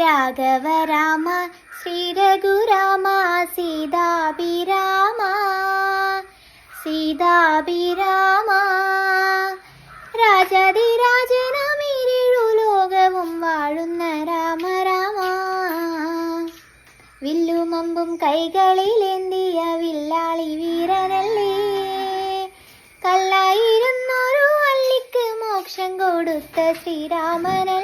രാഘവ രാമ ശ്രീ രഘുരാമ സീതാഭിരാമ സീതാഭിരാമ. രാജാതിരാജനമിരഴു ലോകവും വാഴുന്ന രാമ രാമ. വില്ലുമമ്പും കൈകളിലെന്തിയ വില്ലാളി വീരനല്ലേ? കല്ലായിരുന്നൊരു വള്ളിക്ക് മോക്ഷം കൊടുത്ത ശ്രീരാമനല്ലേ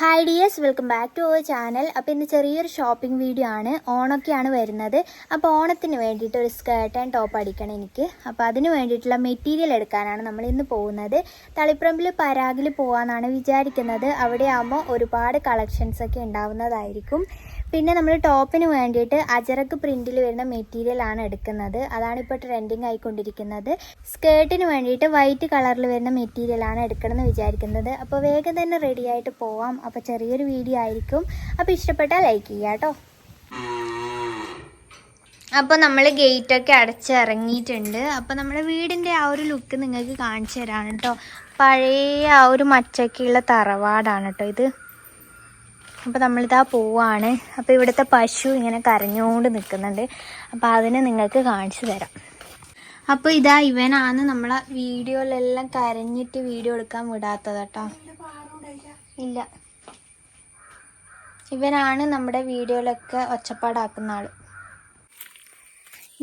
hi dears welcome back to our channel അപ്പോൾ ഇന്ന് ചെറിയൊരു ഷോപ്പിംഗ് വീഡിയോ ആണ്. ഓണൊക്കെയാണ് വരുന്നത്. അപ്പോൾ ഓണത്തിന് വേണ്ടിയിട്ട് ഒരു സ്കേർട്ട് ആൻഡ് ടോപ്പ് അടിക്കണം എനിക്ക്. അപ്പോൾ അതിന് വേണ്ടിയിട്ടുള്ള മെറ്റീരിയൽ എടുക്കാനാണ് നമ്മൾ ഇന്ന് പോകുന്നത്. തളിപ്പറമ്പിൽ പരാഗിൽ പോകാമെന്നാണ് വിചാരിക്കുന്നത്. അവിടെ ആകുമ്പോൾ ഒരുപാട് കളക്ഷൻസൊക്കെ ഉണ്ടാവുന്നതായിരിക്കും. പിന്നെ നമ്മൾ ടോപ്പിന് വേണ്ടിയിട്ട് അജറക്ക് പ്രിന്റിൽ വരുന്ന മെറ്റീരിയൽ ആണ് എടുക്കുന്നത്. അതാണ് ഇപ്പോൾ ട്രെൻഡിങ് ആയിക്കൊണ്ടിരിക്കുന്നത്. സ്കേർട്ടിന് വേണ്ടിയിട്ട് വൈറ്റ് കളറിൽ വരുന്ന മെറ്റീരിയൽ ആണ് എടുക്കണമെന്ന് വിചാരിക്കുന്നത്. അപ്പോൾ വേഗം തന്നെ റെഡി ആയിട്ട് പോവാം. അപ്പോൾ ചെറിയൊരു വീഡിയോ ആയിരിക്കും. അപ്പോൾ ഇഷ്ടപ്പെട്ടാൽ ലൈക്ക് ചെയ്യുക കേട്ടോ. അപ്പോൾ നമ്മൾ ഗേറ്റൊക്കെ അടച്ചിറങ്ങിയിട്ടുണ്ട്. അപ്പോൾ നമ്മുടെ വീടിന്റെ ആ ഒരു ലുക്ക് നിങ്ങൾക്ക് കാണിച്ചു തരാണ് കേട്ടോ. പഴയ ആ ഒരു മച്ചക്കുള്ള തറവാടാണ് കേട്ടോ ഇത്. അപ്പോൾ നമ്മളിതാ പോവാണ്. അപ്പോൾ ഇവിടുത്തെ പശു ഇങ്ങനെ കരഞ്ഞുകൊണ്ട് നിൽക്കുന്നുണ്ട് അപ്പോൾ അതിന് നിങ്ങൾക്ക് കാണിച്ചു തരാം. അപ്പോൾ ഇതാ ഇവനാണ് നമ്മളെ വീഡിയോയിലെല്ലാം കരഞ്ഞിട്ട് വീഡിയോ എടുക്കാൻ വിടാത്തത് കേട്ടോ. ഇല്ല. ഇവനാണ് നമ്മുടെ വീഡിയോയിലൊക്കെ ഒച്ചപ്പാടാക്കുന്ന ആൾ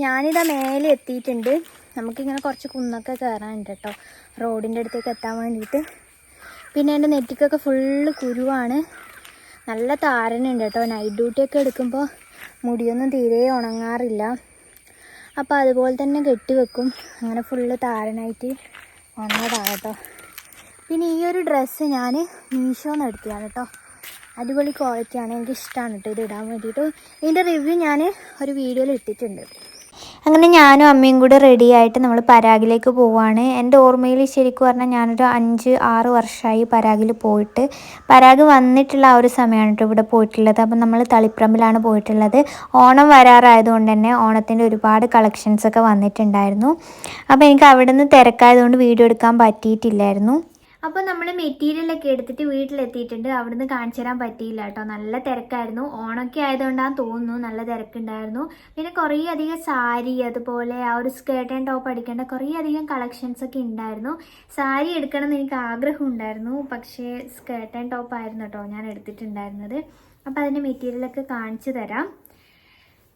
ഞാനിതാ മേലെ എത്തിയിട്ടുണ്ട്. നമുക്കിങ്ങനെ കുറച്ച് കുന്നൊക്കെ കയറാനുണ്ട് കേട്ടോ. റോഡിന്റെ അടുത്തേക്ക് എത്താൻ വേണ്ടിയിട്ട്. പിന്നെ എന്റെ നെറ്റിക്കൊക്കെ ഫുള്ള് കുരുവാണ്. നല്ല താരനുണ്ട് കേട്ടോ. നൈറ്റ് ഡ്യൂട്ടിയൊക്കെ എടുക്കുമ്പോൾ മുടിയൊന്നും തീരെ ഉണങ്ങാറില്ല. അപ്പോൾ അതുപോലെ തന്നെ കെട്ടിവെക്കും അങ്ങനെ ഫുള്ള് താരനായിട്ട് വന്നതാണ് കേട്ടോ. പിന്നെ ഈ ഒരു ഡ്രസ്സ് ഞാൻ മീഷോന്ന് എടുത്തതാണ് കേട്ടോ. അടിപൊളി ക്വാളിറ്റിയാണ് എനിക്ക് ഇഷ്ടമാണ് കേട്ടോ ഇത് ഇടാൻ വേണ്ടിയിട്ട്. ഇതിന്റെ റിവ്യൂ ഞാൻ ഒരു വീഡിയോയിൽ ഇട്ടിട്ടുണ്ട്. അങ്ങനെ ഞാനും അമ്മയും കൂടെ റെഡി ആയിട്ട് നമ്മൾ പരാഗിലേക്ക് പോവാണ്. എന്റെ ഓർമ്മയിൽ ശരിക്കും പറഞ്ഞാൽ ഞാനൊരു അഞ്ച് ആറ് വർഷമായി പരാഗിൽ പോയിട്ട്. പരാഗ് വന്നിട്ടുള്ള ആ ഒരു സമയമാണ് കേട്ടോ ഇവിടെ പോയിട്ടുള്ളത്. അപ്പം നമ്മൾ തളിപ്പറമ്പിലാണ് പോയിട്ടുള്ളത്. ഓണം വരാറായതുകൊണ്ട് തന്നെ ഓണത്തിന്റെ ഒരുപാട് കളക്ഷൻസൊക്കെ വന്നിട്ടുണ്ടായിരുന്നു. അപ്പോൾ എനിക്ക് അവിടെ നിന്ന് തിരക്കായതുകൊണ്ട് വീഡിയോ എടുക്കാൻ പറ്റിയിട്ടില്ലായിരുന്നു. അപ്പോൾ നമ്മൾ മെറ്റീരിയലൊക്കെ എടുത്തിട്ട് വീട്ടിലെത്തിയിട്ടുണ്ട്. അവിടുന്ന് കാണിച്ചു തരാൻ പറ്റിയില്ല കേട്ടോ. നല്ല തിരക്കായിരുന്നു. ഓണൊക്കെ ആയതുകൊണ്ടാണ് തോന്നുന്നു നല്ല തിരക്കുണ്ടായിരുന്നു. പിന്നെ കുറേ അധികം സാരി അതുപോലെ ആ ഒരു സ്കേർട്ട് ആൻഡ് ടോപ്പ് അടിക്കേണ്ട കുറേ അധികം കളക്ഷൻസ് ഒക്കെ ഉണ്ടായിരുന്നു. സാരി എടുക്കണം എന്ന് എനിക്ക് ആഗ്രഹം ഉണ്ടായിരുന്നു. പക്ഷേ സ്കേർട്ട് ആൻഡ് ടോപ്പ് ആയിരുന്നു കേട്ടോ ഞാൻ എടുത്തിട്ടുണ്ടായിരുന്നത്. അപ്പോൾ അതിന്റെ മെറ്റീരിയലൊക്കെ കാണിച്ചു തരാം.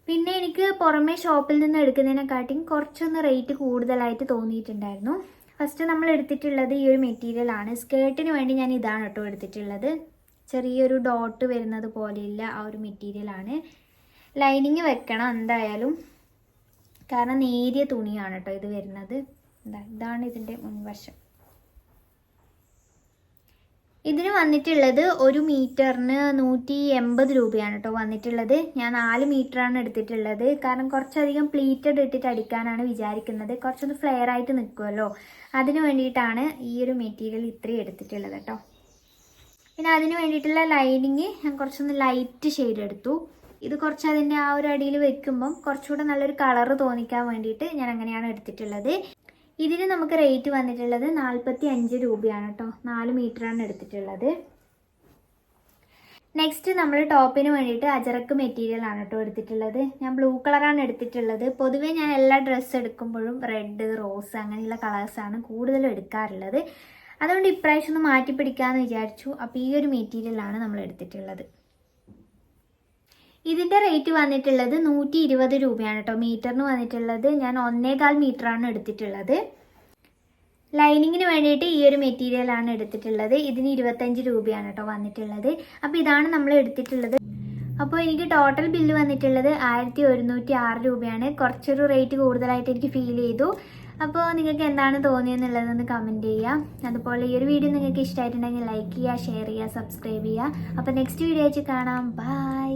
പിന്നെ എനിക്ക് പുറമേ ഷോപ്പിൽ നിന്ന് എടുക്കുന്നതിനെക്കാട്ടിയും കുറച്ചൊന്ന് റേറ്റ് കൂടുതലായിട്ട് തോന്നിയിട്ടുണ്ടായിരുന്നു. ഫസ്റ്റ് നമ്മൾ എടുത്തിട്ടുള്ളത് ഈ ഒരു മെറ്റീരിയൽ ആണ്. സ്കേർട്ടിന് വേണ്ടി ഞാൻ ഇതാണ് കേട്ടോ എടുത്തിട്ടുള്ളത്. ചെറിയൊരു ഡോട്ട് വരുന്നത് പോലെയുള്ള ആ ഒരു മെറ്റീരിയൽ ആണ്. ലൈനിങ് വെക്കണം എന്തായാലും. കാരണം നേരിയ തുണിയാണ് കേട്ടോ ഇത് വരുന്നത്. ഇതാണ് ഇതിന്റെ മുൻവശം. ഇതിന് വന്നിട്ടുള്ളത് ഒരു മീറ്ററിന് നൂറ്റി എൺപത് രൂപയാണ് കേട്ടോ വന്നിട്ടുള്ളത്. ഞാൻ നാല് മീറ്ററാണ് എടുത്തിട്ടുള്ളത്. കാരണം കുറച്ചധികം പ്ലീറ്റഡ് ഇട്ടിട്ട് അടിക്കാനാണ് വിചാരിക്കുന്നത്. കുറച്ചൊന്ന് ഫ്ലെയർ ആയിട്ട് നിൽക്കുമല്ലോ അതിന് വേണ്ടിയിട്ടാണ് ഈ ഒരു മെറ്റീരിയൽ ഇത്രയും എടുത്തിട്ടുള്ളത് കേട്ടോ. പിന്നെ അതിന് വേണ്ടിയിട്ടുള്ള ലൈനിങ് ഞാൻ കുറച്ചൊന്ന് ലൈറ്റ് ഷെയ്ഡ് എടുത്തു. ഇത് കുറച്ച് അതിന്റെ ആ ഒരു അടിയിൽ വെക്കുമ്പം കുറച്ചുകൂടെ നല്ലൊരു കളറ് തോന്നിക്കാൻ വേണ്ടിയിട്ട് ഞാൻ അങ്ങനെയാണ് എടുത്തിട്ടുള്ളത്. ഇതിന് നമുക്ക് റേറ്റ് വന്നിട്ടുള്ളത് നാൽപ്പത്തി അഞ്ച് രൂപയാണ് കേട്ടോ. നാല് മീറ്ററാണ് എടുത്തിട്ടുള്ളത്. നെക്സ്റ്റ് നമ്മൾ ടോപ്പിന് വേണ്ടിയിട്ട് അജറക്ക് മെറ്റീരിയൽ ആണ് കേട്ടോ എടുത്തിട്ടുള്ളത്. ഞാൻ ബ്ലൂ കളറാണ് എടുത്തിട്ടുള്ളത്. പൊതുവേ ഞാൻ എല്ലാ ഡ്രസ്സ് എടുക്കുമ്പോഴും റെഡ് റോസ് അങ്ങനെയുള്ള കളേഴ്സാണ് കൂടുതലും എടുക്കാറുള്ളത്. അതുകൊണ്ട് ഇപ്രാവശ്യം ഒന്ന് മാറ്റി പിടിക്കാമെന്ന് വിചാരിച്ചു. അപ്പോൾ ഈ ഒരു മെറ്റീരിയലാണ് നമ്മൾ എടുത്തിട്ടുള്ളത്. ഇതിന്റെ റേറ്റ് വന്നിട്ടുള്ളത് നൂറ്റി ഇരുപത് രൂപയാണ് കേട്ടോ മീറ്ററിന് വന്നിട്ടുള്ളത് ഞാൻ ഒന്നേകാൽ മീറ്ററാണ് എടുത്തിട്ടുള്ളത്. ലൈനിങ്ങിന് വേണ്ടിയിട്ട് ഈ ഒരു മെറ്റീരിയലാണ് എടുത്തിട്ടുള്ളത്. ഇതിന് ഇരുപത്തഞ്ച് രൂപയാണ് കേട്ടോ വന്നിട്ടുള്ളത്. അപ്പോൾ ഇതാണ് നമ്മൾ എടുത്തിട്ടുള്ളത്. അപ്പോൾ എനിക്ക് ടോട്ടൽ ബില്ല് വന്നിട്ടുള്ളത് ആയിരത്തി ഒരുന്നൂറ്റി ആറ് രൂപയാണ്. കുറച്ചൊരു റേറ്റ് കൂടുതലായിട്ട് എനിക്ക് ഫീൽ ചെയ്തു. അപ്പോൾ നിങ്ങൾക്ക് എന്താണ് തോന്നിയെന്നുള്ളതെന്ന് കമന്റ് ചെയ്യാം. അതുപോലെ ഈ ഒരു വീഡിയോ നിങ്ങൾക്ക് ഇഷ്ടമായിട്ടുണ്ടെങ്കിൽ ലൈക്ക് ചെയ്യുക ഷെയർ ചെയ്യുക സബ്സ്ക്രൈബ് ചെയ്യുക. അപ്പോൾ നെക്സ്റ്റ് വീഡിയോ വെച്ച് കാണാം. ബൈ